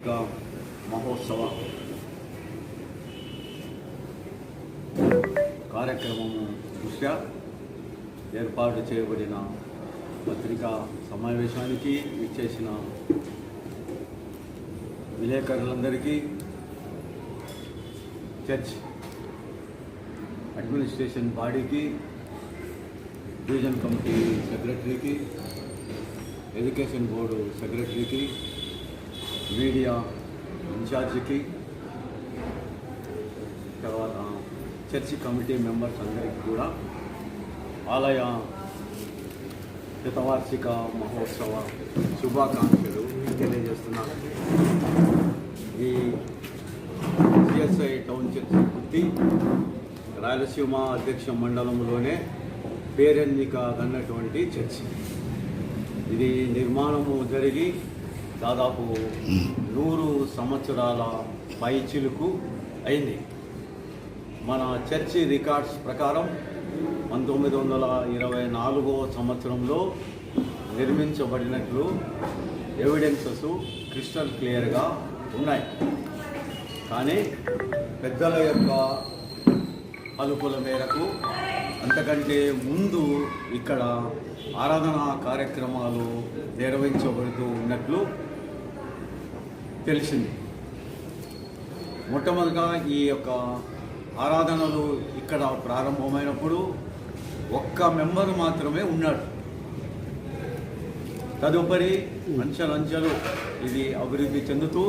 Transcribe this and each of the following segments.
మహోత్సవ కార్యక్రమం దృష్ట్యా ఏర్పాటు చేయబడిన పత్రికా సమావేశానికి ఇచ్చేసిన విలేకరులందరికీ చర్చ్ అడ్మినిస్ట్రేషన్ బాడీకి డివిజన్ కమిటీ సెక్రటరీకి ఎడ్యుకేషన్ బోర్డు సెక్రటరీకి మీడియా ఇన్ఛార్జికి తర్వాత చర్చి కమిటీ మెంబర్స్ అందరికీ కూడా ఆలయ శతవార్షిక మహోత్సవ శుభాకాంక్షలు తెలియజేస్తున్నాను. ఈ సిఎస్ఐ టౌన్ చర్చి పుట్టి రాయలసీమ అధ్యక్ష మండలంలోనే పేరెన్నిక అన్నటువంటి చర్చి. ఇది నిర్మాణము జరిగి దాదాపు నూరు సంవత్సరాల పైచిలుకు అయింది. మన చర్చి రికార్డ్స్ ప్రకారం పంతొమ్మిది వందల ఇరవై నాలుగో సంవత్సరంలో నిర్మించబడినట్లు ఎవిడెన్సెస్ క్రిస్టల్ క్లియర్గా ఉన్నాయి. కానీ పెద్దల యొక్క పలుకుల మేరకు అంతకంటే ముందు ఇక్కడ ఆరాధనా కార్యక్రమాలు నిర్వహించబడుతూ ఉన్నట్లు తెలిసింది. మొట్టమొదటిగా ఈ యొక్క ఆరాధనలు ఇక్కడ ప్రారంభమైనప్పుడు ఒక్క మెంబరు మాత్రమే ఉన్నాడు. తదుపరి అంచెలంచెలు ఇది అభివృద్ధి చెందుతూ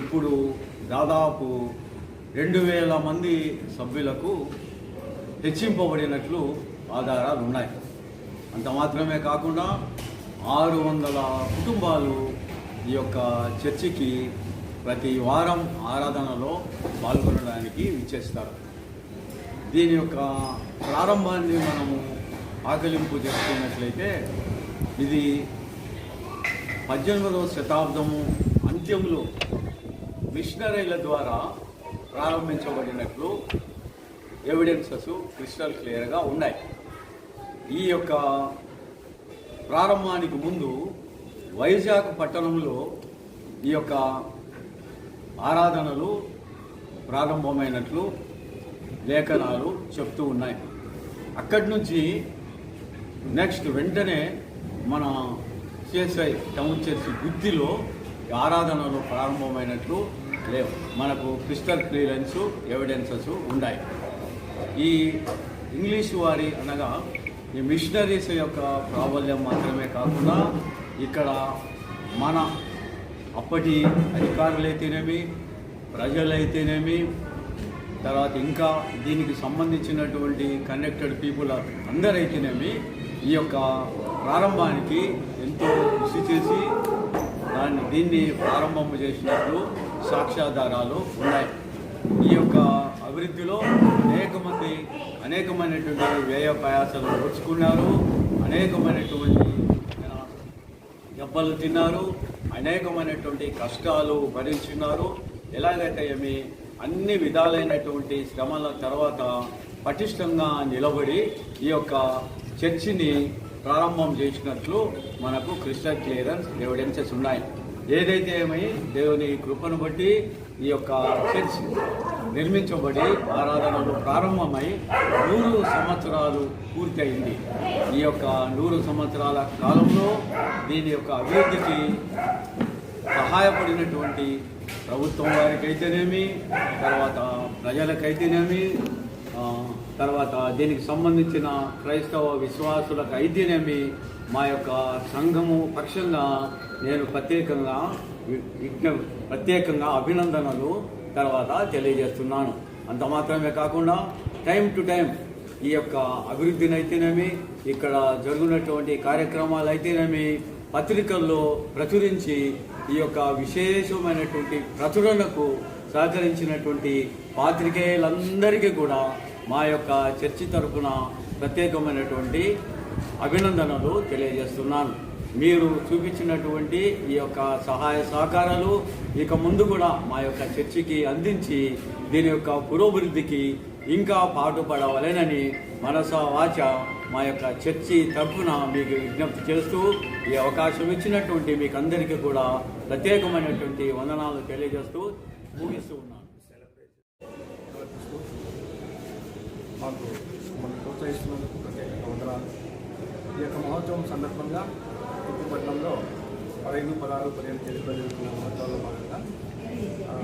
ఇప్పుడు దాదాపు రెండు వేల మంది సభ్యులకు హెచ్చింపబడినట్లు ఆధారాలు ఉన్నాయి. అంత మాత్రమే కాకుండా ఆరు వందల కుటుంబాలు ఈ యొక్క చర్చికి ప్రతి వారం ఆరాధనలో పాల్గొనడానికి విచ్చేస్తారు. దీని యొక్క ప్రారంభాన్ని మనము ఆకలింపు చేసుకున్నట్లయితే ఇది పద్దెనిమిదవ శతాబ్దము అంత్యంలో మిషనరీల ద్వారా ప్రారంభించబడినట్లు ఎవిడెన్సెస్ క్రిస్టల్ క్లియర్గా ఉన్నాయి. ఈ యొక్క ప్రారంభానికి ముందు వైజాగ్ పట్టణంలో ఈ యొక్క ఆరాధనలు ప్రారంభమైనట్లు లేఖనాలు చెప్తూ ఉన్నాయి. అక్కడి నుంచి నెక్స్ట్ వెంటనే మన సిఎస్ఐ టౌన్ చేసి బుద్ధిలో ఆరాధనలు ప్రారంభమైనట్లు లేవు. మనకు క్రిస్టల్ క్లియరెన్స్ ఎవిడెన్సెస్ ఉన్నాయి. ఈ ఇంగ్లీష్ వారి అనగా ఈ మిషనరీస్ యొక్క ప్రాబల్యం మాత్రమే కాకుండా ఇక్కడ మన అప్పటి అధికారులైతేనేమి ప్రజలైతేనేమి తర్వాత ఇంకా దీనికి సంబంధించినటువంటి కనెక్టెడ్ పీపుల్ అందరైతేనేమి ఈ యొక్క ప్రారంభానికి ఎంతో కృషి చేసి దాన్ని దీన్ని ప్రారంభం చేసినట్లు సాక్ష్యాధారాలు ఉన్నాయి. ఈ యొక్క అభివృద్ధిలో అనేకమైనటువంటి వ్యయ ప్రయాసాలు ఓడ్చుకున్నారు అనేకమైనటువంటి దెబ్బలు తిన్నారు. అనేకమైనటువంటి కష్టాలు భరించున్నారు ఎలాగైతే ఏమి అన్ని విధాలైనటువంటి శ్రమల తర్వాత పటిష్టంగా నిలబడి ఈ యొక్క చర్చిని ప్రారంభం చేసినట్లు మనకు క్రిస్టల్ క్లియరెన్స్ ఎవిడెన్సెస్ ఉన్నాయి. ఏదైతే ఏమై దేవుని కృపను బట్టి ఈ యొక్క చర్చ్ నిర్మించబడి ఆరాధనలు ప్రారంభమై నూరు సంవత్సరాలు పూర్తయింది. ఈ యొక్క నూరు సంవత్సరాల కాలంలో దీని యొక్క అభివృద్ధికి సహాయపడినటువంటి ప్రభుత్వం వారికైతేనేమి తర్వాత ప్రజలకైతేనేమి తర్వాత దీనికి సంబంధించిన క్రైస్తవ విశ్వాసులకు అయితేనేమి మా యొక్క సంఘము పక్షంగా నేను ప్రత్యేకంగా ప్రత్యేకంగా అభినందనలు తర్వాత తెలియజేస్తున్నాను. అంత మాత్రమే కాకుండా టైం టు టైం ఈ యొక్క అభివృద్ధిని అయితేనేమి ఇక్కడ జరుగుతున్నటువంటి కార్యక్రమాలు అయితేనేమి పత్రికల్లో ప్రచురించి ఈ యొక్క విశేషమైనటువంటి ప్రచురణకు సహకరించినటువంటి పాత్రికేయులందరికీ కూడా మా యొక్క చర్చి తరఫున ప్రత్యేకమైనటువంటి అభినందనలు తెలియజేస్తున్నాను. మీరు చూపించినటువంటి ఈ యొక్క సహాయ సహకారాలు ఇక ముందు కూడా మా యొక్క చర్చికి అందించి దీని యొక్క పురోభివృద్ధికి ఇంకా పాటుపడవలేనని మనస వాచ మా యొక్క చర్చి తరఫున మీకు విజ్ఞప్తి చేస్తూ ఈ అవకాశం ఇచ్చినటువంటి మీకు అందరికీ కూడా ప్రత్యేకమైనటువంటి వందనాలు తెలియజేస్తూ ముగిస్తూ ఉన్నాను. మాకు ప్రోత్సహిస్తున్నందుకు ప్రత్యేకంగా వందనాలు. ఈ యొక్క మహోత్సవం సందర్భంగా ఉప్పుపట్నంలో పదహైదు పదహారు పదిహేను తేదీలో జరుగుతున్న మహోత్సవంలో భాగంగా ఆ,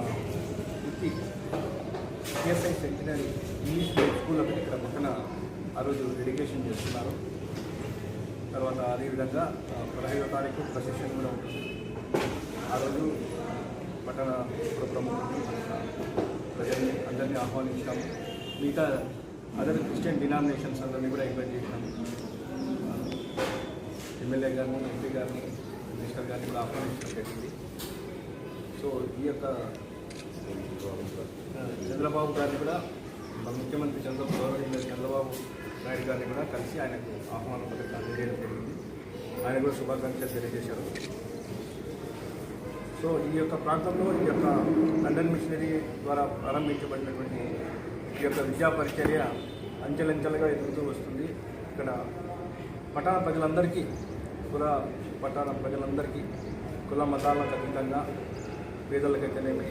సిఎస్ఐ సెంటినరీ ఇంగ్లీష్ స్కూల్ ఒకటి ఇక్కడ పక్కన ఆ రోజు డెడికేషన్ చేస్తున్నారు. తర్వాత అదేవిధంగా పదహైదో తారీఖు ప్రశిక్షణ కూడా ఉంటుంది. ఆ రోజు పట్టణ ప్రముఖులు ప్రజల్ని అందరినీ ఆహ్వానించాము మిగతా అదర్ క్రిస్టియన్ డినామినేషన్స్ అందరినీ కూడా ఇన్వైట్ చేశాము ఎమ్మెల్యే గారిని ఎంపీ గారిని మినిస్టర్ గారిని కూడా ఆహ్వానించడం జరిగింది. సో ఈ యొక్క చంద్రబాబు గారిని కూడా మన ముఖ్యమంత్రి చంద్రబాబు గౌరవ చంద్రబాబు నాయుడు గారిని కూడా కలిసి ఆయనకు ఆహ్వానం పత్రిక అందజేయడం జరిగింది. ఆయన కూడా శుభాకాంక్షలు తెలియజేశారు. సో ఈ యొక్క ప్రాంతంలో ఈ యొక్క లండన్ మిషనరీ ద్వారా ప్రారంభించబడినటువంటి ఈ యొక్క విద్యా పరిచర్య అంచెలంచెలుగా ఎదుగుతూ వస్తుంది. ఇక్కడ పట్టణ ప్రజలందరికీ కుల పట్టణ ప్రజలందరికీ కుల మతాలకు అతీతంగా పేదలకైతేనేమి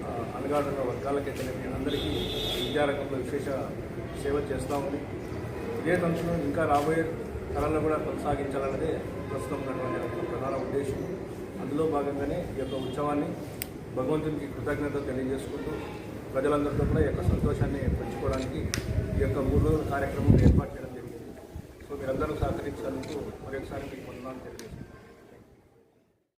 ఆ, అణగాడున్న వర్గాలకైతేనేమి అందరికీ విద్యారంగంలో విశేష సేవ చేస్తూ ఉంది. ఇదే తంతును ఇంకా రాబోయే తరాలను కూడా కొనసాగించాలన్నదే ప్రస్తుతం ఉన్నటువంటి ప్రధాన ఉద్దేశం. అందులో భాగంగానే ఈ యొక్క ఉత్సవాన్ని భగవంతునికి కృతజ్ఞత తెలియజేసుకుంటూ ప్రజలందరితో కూడా ఈ యొక్క సంతోషాన్ని పంచుకోవడానికి ఈ యొక్క మూడు రోజుల కార్యక్రమం ఏర్పాటు చేయడం మీరందరూ సహకరించినందుకు మరొకసారి మీకు వందనాలు తెలియజేస్తున్నాను.